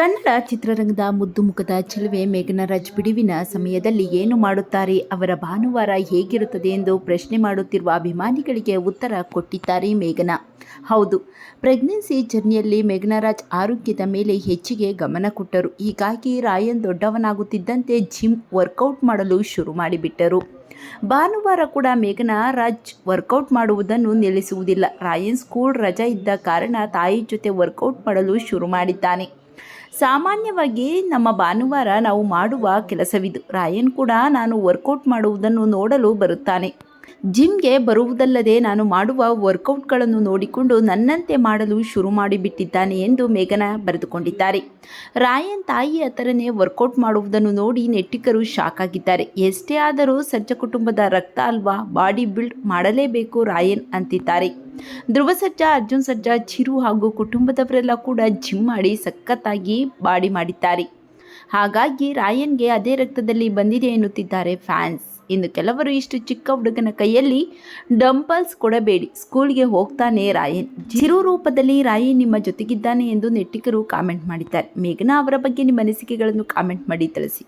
ಕನ್ನಡ ಚಿತ್ರರಂಗದ ಮುದ್ದು ಮುಖದ ಚೆಲುವೆ ಮೇಘನರಾಜ್ ಬಿಡುವಿನ ಸಮಯದಲ್ಲಿ ಏನು ಮಾಡುತ್ತಾರೆ, ಅವರ ಭಾನುವಾರ ಹೇಗಿರುತ್ತದೆ ಎಂದು ಪ್ರಶ್ನೆ ಮಾಡುತ್ತಿರುವ ಅಭಿಮಾನಿಗಳಿಗೆ ಉತ್ತರ ಕೊಟ್ಟಿದ್ದಾರೆ ಮೇಘನಾ. ಹೌದು, ಪ್ರೆಗ್ನೆನ್ಸಿ ಜರ್ನಿಯಲ್ಲಿ ಮೇಘನರಾಜ್ ಆರೋಗ್ಯದ ಮೇಲೆ ಹೆಚ್ಚಿಗೆ ಗಮನ ಕೊಟ್ಟರು. ಹೀಗಾಗಿ ರಾಯನ್ ದೊಡ್ಡವನಾಗುತ್ತಿದ್ದಂತೆ ಜಿಮ್ ವರ್ಕೌಟ್ ಮಾಡಲು ಶುರು ಮಾಡಿಬಿಟ್ಟರು. ಭಾನುವಾರ ಕೂಡ ಮೇಘನಾ ರಾಜ್ ವರ್ಕೌಟ್ ಮಾಡುವುದನ್ನು ನಿಲ್ಲಿಸುವುದಿಲ್ಲ. ರಾಯನ್ ಸ್ಕೂಲ್ ರಜಾ ಇದ್ದ ಕಾರಣ ತಾಯಿ ಜೊತೆ ವರ್ಕೌಟ್ ಮಾಡಲು ಶುರು ಮಾಡಿದ್ದಾನೆ. ಸಾಮಾನ್ಯವಾಗಿ ನಮ್ಮ ಭಾನುವಾರ ನಾವು ಮಾಡುವ ಕೆಲಸವಿದು. ರಾಯನ್ ಕೂಡ ನಾನು ವರ್ಕೌಟ್ ಮಾಡುವುದನ್ನು ನೋಡಲು ಬರುತ್ತಾನೆ. ಜಿಮ್ಗೆ ಬರುವುದಲ್ಲದೆ ನಾನು ಮಾಡುವ ವರ್ಕೌಟ್ಗಳನ್ನು ನೋಡಿಕೊಂಡು ನನ್ನಂತೆ ಮಾಡಲು ಶುರು ಮಾಡಿಬಿಟ್ಟಿದ್ದಾನೆ ಎಂದು ಮೇಘನ ಬರೆದುಕೊಂಡಿದ್ದಾರೆ. ರಾಯನ್ ತಾಯಿ ಹತ್ರನೇ ವರ್ಕೌಟ್ ಮಾಡುವುದನ್ನು ನೋಡಿ ನೆಟ್ಟಿಗರು ಶಾಕ್ ಆಗಿದ್ದಾರೆ ಎಷ್ಟೇ ಆದರೂ ಸಜ್ಜ ಕುಟುಂಬದ ರಕ್ತ ಅಲ್ವಾ? ಬಾಡಿ ಬಿಲ್ಡ್ ಮಾಡಲೇಬೇಕು ರಾಯನ್ ಅಂತಿದ್ದಾರೆ. ಧ್ರುವ ಸಜ್ಜಾ ಅರ್ಜುನ್ ಸಜ್ಜಾ ಚಿರು ಹಾಗೂ ಕುಟುಂಬದವರೆಲ್ಲ ಕೂಡ ಜಿಮ್ ಮಾಡಿ ಸಖತ್ತಾಗಿ ಬಾಡಿ ಮಾಡಿದ್ದಾರೆ. ಹಾಗಾಗಿ ರಾಯನ್ಗೆ ಅದೇ ರಕ್ತದಲ್ಲಿ ಬಂದಿದೆ ಎನ್ನುತ್ತಿದ್ದಾರೆ ಫ್ಯಾನ್ಸ್. ಇನ್ನು ಕೆಲವರು ಇಷ್ಟು ಚಿಕ್ಕ ಹುಡುಗನ ಕೈಯಲ್ಲಿ ಡಂಪಲ್ಸ್ ಕೊಡಬೇಡಿ. ಸ್ಕೂಲ್ಗೆ ಹೋಗ್ತಾನೆ ರಾಯನ್. ಚಿರು ರೂಪದಲ್ಲಿ ರಾಯಿ ನಿಮ್ಮ ಜೊತೆಗಿದ್ದಾನೆ ಎಂದು ನೆಟ್ಟಿಗರು ಕಾಮೆಂಟ್ ಮಾಡಿದ್ದಾರೆ. ಮೇಘನಾ ಅವರ ಬಗ್ಗೆ ನಿಮ್ಮ ಅನಿಸಿಕೆಗಳನ್ನು ಕಾಮೆಂಟ್ ಮಾಡಿ ತಿಳಿಸಿ.